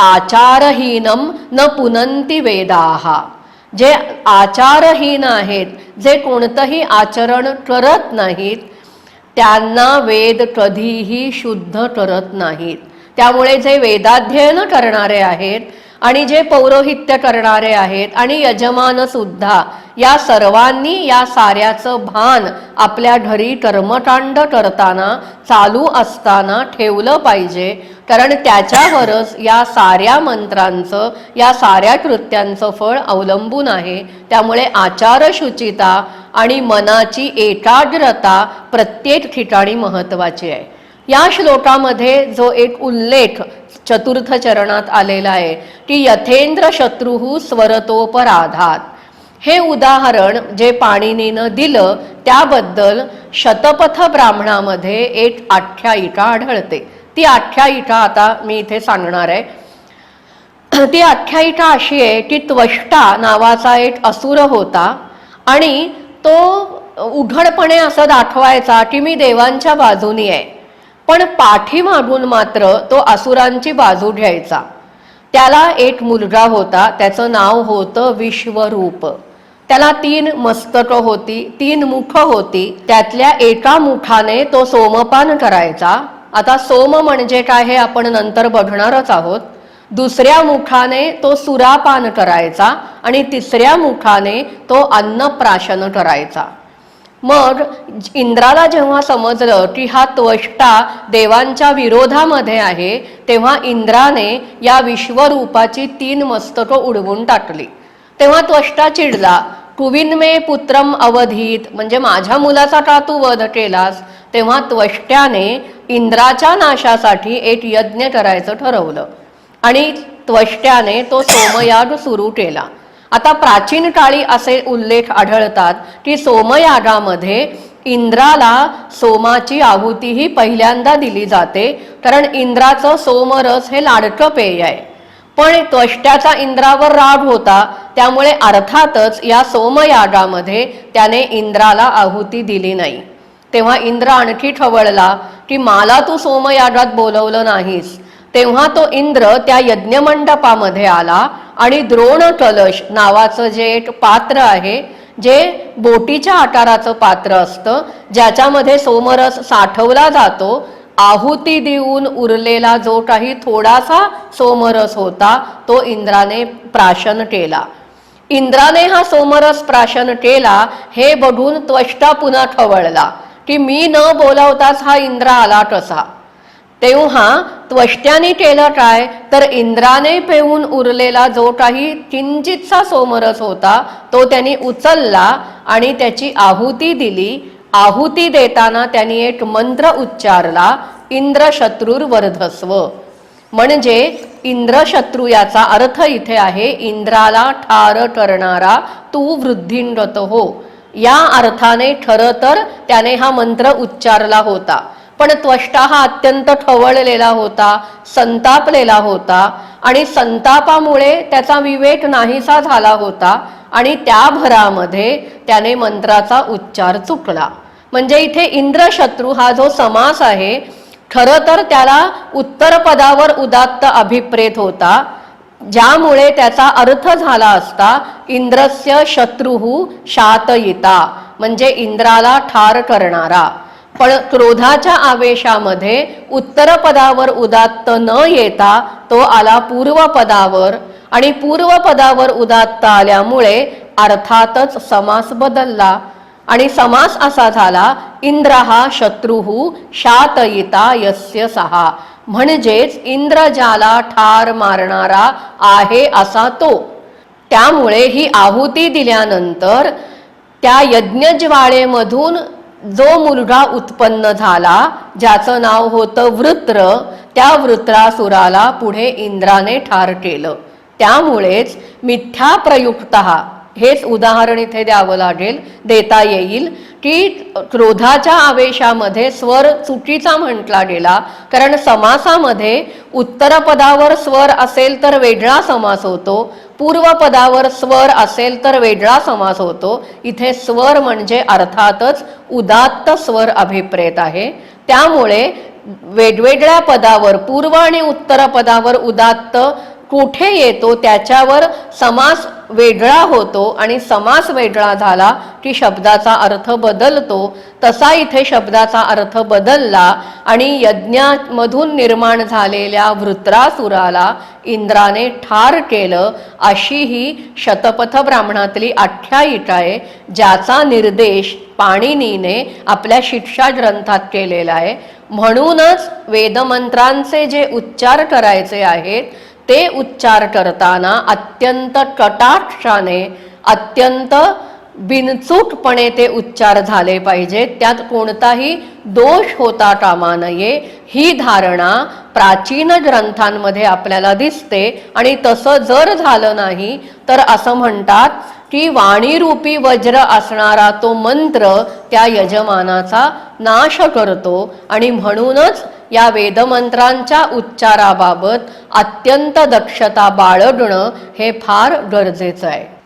आचारहीनम न पुनंती वेदाहा जे आचारहीन आहेत जे कोणतंही आचरण करत नाहीत त्यांना वेद कधीही शुद्ध करत नाहीत. त्यामुळे जे वेदाध्ययन करणारे आहेत आणि जे पौरोहित्य करणारे आहेत आणि यजमान सुद्धा या सर्वांनी या साऱ्याचं भान आपल्या घरी कर्मकांड करताना चालू असताना ठेवलं पाहिजे. कारण त्याच्यावरच या साऱ्या मंत्रांचं या साऱ्या कृत्यांचं फळ अवलंबून आहे. त्यामुळे आचारशुचिता आणि मनाची एकाग्रता प्रत्येक ठिकाणी महत्त्वाची आहे. या श्लोकामध्ये जो एक उल्लेख चतुर्थ चरणात आलेला आहे. की यथेंद्र शत्रुहू स्वरतोपराधात. हे उदाहरण जे पाणिनीनं दिलं त्याबद्दल शतपथ ब्राह्मणामध्ये एक आख्यायिका आढळते. ती आख्यायिका आता मी इथे सांगणार आहे. ती आख्यायिका अशी आहे की त्वष्टा नावाचा एक असुर होता आणि तो उघडपणे असं दाखवायचा की मी देवांच्या बाजूनी आहे. पण पाठीमागून मात्र तो असुरांची बाजू घ्यायचा. त्याला एक मुलगा होता त्याचं नाव होतं विश्वरूप. त्याला तीन मस्तकं होती तीन मुख होती. त्यातल्या एका मुखाने तो सोमपान करायचा. आता सोम म्हणजे काय हे आपण नंतर बघणारच आहोत. दुसऱ्या मुखाने तो सुरापान करायचा आणि तिसऱ्या मुखाने तो अन्नप्राशन करायचा. मग इंद्राला जेव्हा समजलं की हा त्वष्टा देवांच्या विरोधामध्ये आहे तेव्हा इंद्राने या विश्वरूपाची तीन मस्तकं उडवून टाकली. तेव्हा त्वष्टा चिडला कुविन्मे पुत्रम अवधीत म्हणजे माझ्या मुलाचा का तू वध केलास? तेव्हा त्वष्ट्याने इंद्राच्या नाशासाठी एक यज्ञ करायचं ठरवलं. आणि त्वष्ट्याने तो सोमयाग सुरू केला. आता प्राचीन काळी असे उल्लेख आढळतात की सोमयागामध्ये इंद्राला सोमाची आहुती ही पहिल्यांदा दिली जाते कारण इंद्राचं सोमरस हे लाडकं पेय आहे. पण त्वष्ट्याचा इंद्रावर राग होता त्यामुळे अर्थातच या सोमयागामध्ये त्याने इंद्राला आहुती दिली नाही. तेव्हा इंद्र आणखी ठवळला की मला तू सोमयागात बोलवलं नाहीस. तेव्हा तो इंद्र त्या यज्ञमंडपामध्ये आला आणि द्रोण कलश नावाचं जे एक पात्र आहे जे बोटीच्या आकाराचं पात्र असतं ज्याच्यामध्ये सोमरस साठवला जातो आहुती देऊन उरलेला जो काही थोडासा सोमरस होता तो इंद्राने प्राशन केला. इंद्राने हा सोमरस प्राशन केला हे बघून त्वष्टा पुन्हा खवळला की मी न बोलावताच हा इंद्र आला कसा? तेव्हा त्वष्ट्याने केलं काय तर इंद्राने पेऊन उरलेला जो काही किंचितसा सोमरस होता तो त्यांनी उचलला आणि त्याची आहुती दिली. आहुती देताना त्यांनी एक मंत्र उच्चारला इंद्र शत्रूर वर्धस्व. म्हणजे इंद्रशत्रू याचा अर्थ इथे आहे इंद्राला ठार करणारा तू वृद्धिंगत हो. या अर्थाने खरं तर त्याने हा मंत्र उच्चारला होता. पण त्वष्टा हा अत्यंत ठवळलेला होता संतापलेला होता आणि संतापामुळे त्याचा विवेक नाहीसा झाला होता आणि त्या भरामध्ये त्याने मंत्राचा उच्चार चुकला. म्हणजे इथे इंद्रशत्रू हा जो समास आहे खरं तर त्याला उत्तर पदावर उदात्त अभिप्रेत होता ज्यामुळे त्याचा अर्थ झाला असता इंद्रस्य शत्रुहू शातयिता म्हणजे इंद्राला ठार करणारा. पण क्रोधाच्या आवेशामध्ये उत्तरपदावर उदात्त न येता तो आला पूर्वपदावर आणि पूर्वपदावर उदात्त आल्यामुळे अर्थातच समास बदलला आणि समास असा झाला इंद्र हा शत्रुहू शातयिता यस्य सहा. म्हणजेच इंद्र ज्याला ठार मारणारा आहे असा तो. त्यामुळे ही आहुती दिल्यानंतर त्या यज्ञज्वाळेमधून जो मुलगा उत्पन्न झाला ज्याचं नाव होतं वृत्र त्या वृत्रासुराला पुढे इंद्राने ठार केलं. त्यामुळेच मिथ्या प्रयुक्त हेच उदाहरण इथे द्यावं लागेल देता येईल की क्रोधाच्या आवेशामध्ये स्वर चुकीचा म्हटला गेला कारण समासामध्ये उत्तरपदावर स्वर असेल तर वेगळा समास होतो पूर्वपदावर स्वर असेल तर वेगळा समास होतो. इथे स्वर म्हणजे अर्थातच उदात्त स्वर अभिप्रेत आहे. त्यामुळे वेगवेगळ्या पदावर पूर्व आणि उत्तर पदावर उदात्त कुठे येतो त्याच्यावर समास वेगळा होतो आणि समास वेगळा झाला की शब्दाचा अर्थ बदलतो. तसा इथे शब्दाचा अर्थ बदलला आणि यज्ञामधून निर्माण झालेल्या वृत्रासुराला इंद्राने ठार केलं अशी ही शतपथ ब्राह्मणातली आख्यायिका आहे ज्याचा निर्देश पाणिनीने आपल्या शिक्षा ग्रंथात केलेला आहे. म्हणूनच वेदमंत्रांचे जे उच्चार करायचे आहेत ते उच्चार करताना अत्यंत कटाक्षाने अत्यंत बिनचूकपणे ते उच्चार झाले पाहिजेत त्यात कोणताही दोष होता कामा नये. ही धारणा प्राचीन ग्रंथांमध्ये आपल्याला दिसते. आणि तसं जर झालं नाही तर असं म्हणतात की वाणीरूपी वज्र असणारा तो मंत्र त्या यजमानाचा नाश करतो. आणि म्हणूनच या वेदमंत्रांच्या उच्चाराबाबत अत्यंत दक्षता बाळगणं हे फार गरजेचं आहे.